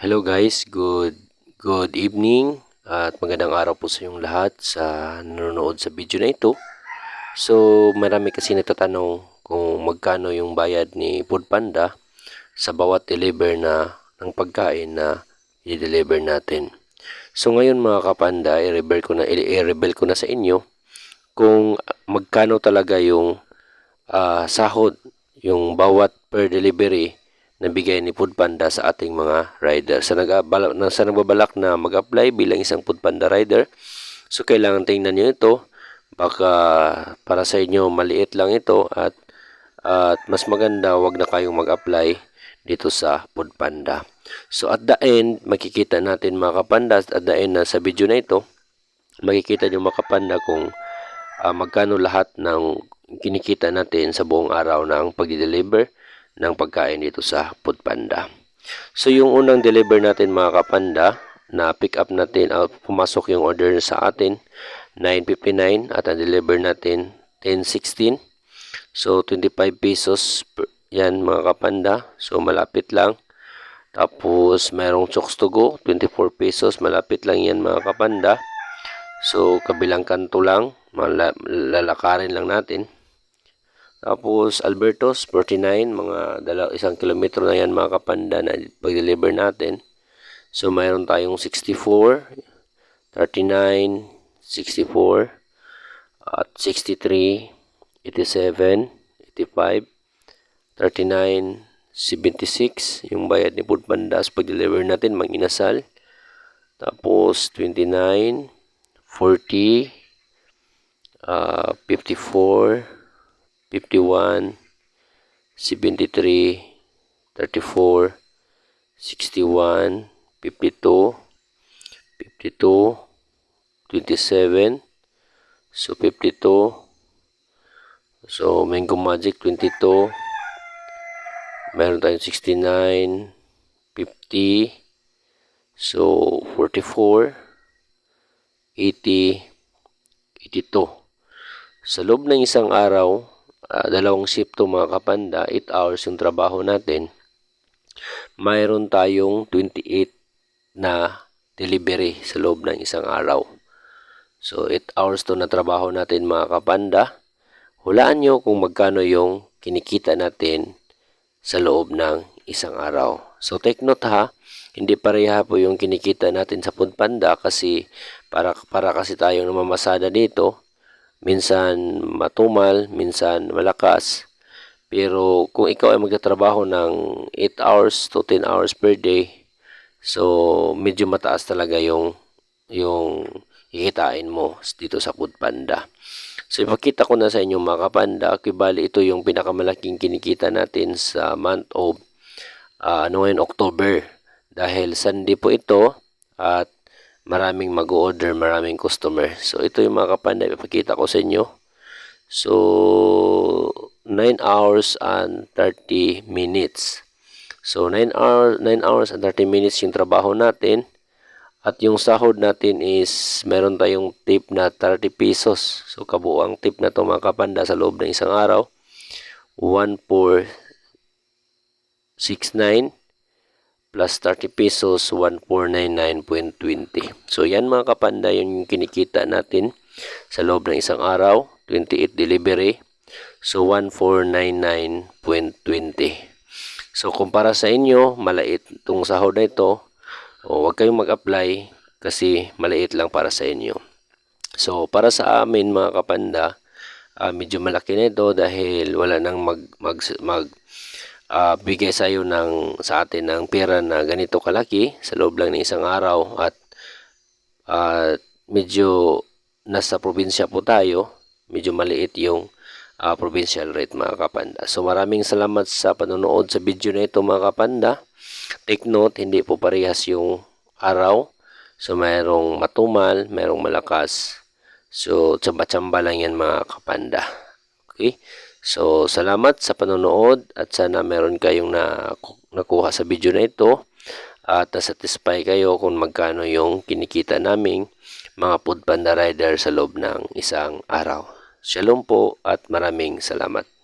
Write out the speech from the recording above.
Hello guys, good good evening at magandang araw po sa inyong lahat sa nanonood sa video na ito. So, marami kasi natatanong kung magkano yung bayad ni Foodpanda sa bawat deliver na ng pagkain na i-deliver natin. So ngayon mga kapanda, i-reveal ko na i-reveal ko na sa inyo kung magkano talaga yung ah, sahod yung bawat per delivery na bigay ni Foodpanda sa ating mga rider. Sa, nag na, sa nagbabalak na mag-apply bilang isang Foodpanda rider, so kailangan tingnan nyo ito. Baka para sa inyo maliit lang ito at at mas maganda wag na kayong mag-apply dito sa Foodpanda. So at the end, makikita natin mga kapanda at the end na sa video na ito, makikita nyo mga kapanda kung ah, magkano lahat ng kinikita natin sa buong araw ng pag-deliver ng pagkain dito sa Foodpanda. So yung unang deliver natin mga kapanda, na pick up natin, uh, pumasok yung order sa atin, 9.59 at ang deliver natin 10.16. So 25 pesos per, yan mga kapanda. So malapit lang. Tapos merong chokes to go, 24 pesos, malapit lang yan mga kapanda. So kabilang kanto lang, lalakarin lang natin. Tapos Albertos 49 mga dalaw isang kilometro na yan mga kapanda na pag-deliver natin. So mayroon tayong 64, 39, 64 at 63, 87, 85, 39, 76 yung bayad ni Foodpanda sa pag-deliver natin mang inasal. Tapos 29, 40, uh, 54, 51, 73, 34, 61, 52, 52, 27, so 52, so Mango Magic 22, meron tayong 69, 50, so 44, 80, 82. Sa loob ng isang araw, uh, dalawang shift to mga kapanda, 8 hours yung trabaho natin, mayroon tayong 28 na delivery sa loob ng isang araw. So, 8 hours to na trabaho natin mga kapanda. Hulaan nyo kung magkano yung kinikita natin sa loob ng isang araw. So, take note ha, hindi pareha po yung kinikita natin sa Foodpanda kasi para, para kasi tayong namamasada dito minsan matumal, minsan malakas. Pero kung ikaw ay magtatrabaho ng 8 hours to 10 hours per day, so medyo mataas talaga yung yung ikitain mo dito sa Foodpanda. So ipakita ko na sa inyo mga kapanda, kibali ito yung pinakamalaking kinikita natin sa month of uh, ano ngayon, October. Dahil Sunday po ito at maraming mag-order, maraming customer. So, ito yung mga kapanda, ipapakita ko sa inyo. So, 9 hours and 30 minutes. So, 9 hours, 9 hours and 30 minutes yung trabaho natin. At yung sahod natin is, meron tayong tip na 30 pesos. So, kabuang tip na to mga kapanda sa loob ng isang araw. 1469 plus 30 pesos 1499.20. So yan mga kapanda yun yung kinikita natin sa loob ng isang araw, 28 delivery. So 1499.20. So kumpara sa inyo, malait itong sahod na ito. O wag kayong mag-apply kasi maliit lang para sa inyo. So para sa amin mga kapanda, uh, medyo malaki na ito dahil wala nang mag, mag, mag uh, bigay sa iyo ng sa atin ng pera na ganito kalaki sa loob lang ng isang araw at uh, medyo nasa probinsya po tayo medyo maliit yung uh, provincial rate mga kapanda. So maraming salamat sa panonood sa video na ito mga kapanda. Take note hindi po parehas yung araw. So mayroong matumal mayroong malakas. So tsamba-tsamba lang yan mga kapanda. Okay So, salamat sa panonood at sana meron kayong na, nakuha sa video na ito at nasatisfy kayo kung magkano yung kinikita naming mga food panda rider sa loob ng isang araw. Shalom po at maraming salamat.